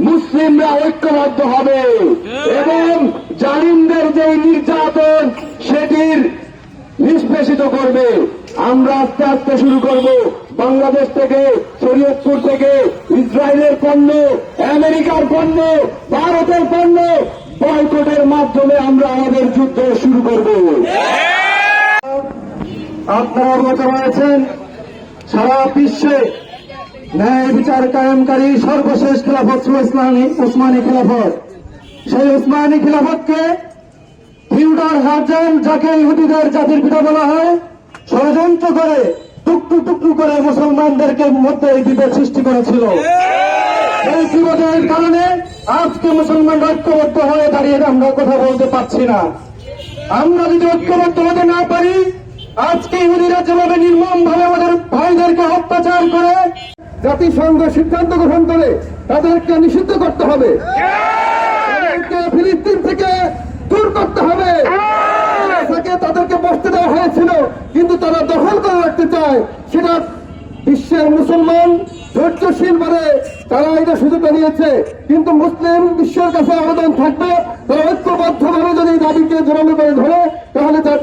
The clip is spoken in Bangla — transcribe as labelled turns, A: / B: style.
A: মুসলিমরা ঐক্যবদ্ধ হবে এবং জালিমদের যে নির্যাতন সেটির নিষ্পেষিত করবে। আমরা আস্তে আস্তে শুরু করব। বাংলাদেশ থেকে, শরীয়তপুর থেকে, ইসরায়েলের পণ্য, আমেরিকার পণ্য, ভারতের পণ্য বয়কটের মাধ্যমে আমরা আমাদের যুদ্ধ শুরু করব। আপনারা অবগত রয়েছেন, সারা বিশ্বে ন্যায় বিচার কায়েমকারী সর্বশেষ খিলাফত ছিল ইসলামী উসমানী খিলাফত। সেই উসমানী খিলাফতকে থিউডার হারজান, যাকে ইহুদিদের জাতির পিতা বলা হয়, ষড়যন্ত্র করে টুকটু টুকটু করে মুসলমানদেরকে মধ্যে এই বিপদ সৃষ্টি করেছিল। এই বিপদের কারণে আজকে মুসলমান ঐক্যবদ্ধ হয়ে দাঁড়িয়ে আমরা কথা বলতে পারছি না। আমরা যদি ঐক্যবদ্ধ হতে না পারি, আজকে ইহুদিরা যেভাবে নির্মম ভাবে আমাদের ভাইদেরকে অত্যাচার করে, জাতিসংঘ সিদ্ধান্ত গ্রহণ করে তাদেরকে নিষিদ্ধ করতে হবে। ফিলিস্তিন থেকে দূর করতে হবে। তাদেরকে বসতে দেওয়া হয়েছিল, কিন্তু তারা দখল করে রাখতে চায়, সেটা বিশ্বের মুসলমান ধৈর্যশীল বলে তারা এটা সুযোগ নিয়েছে কিন্তু মুসলিম বিশ্বের কাছে আবেদন থাকবে, তারা ঐক্যবদ্ধভাবে যদি দাবিকে জোরালো করে ধরে, তাহলে জাতিসংঘ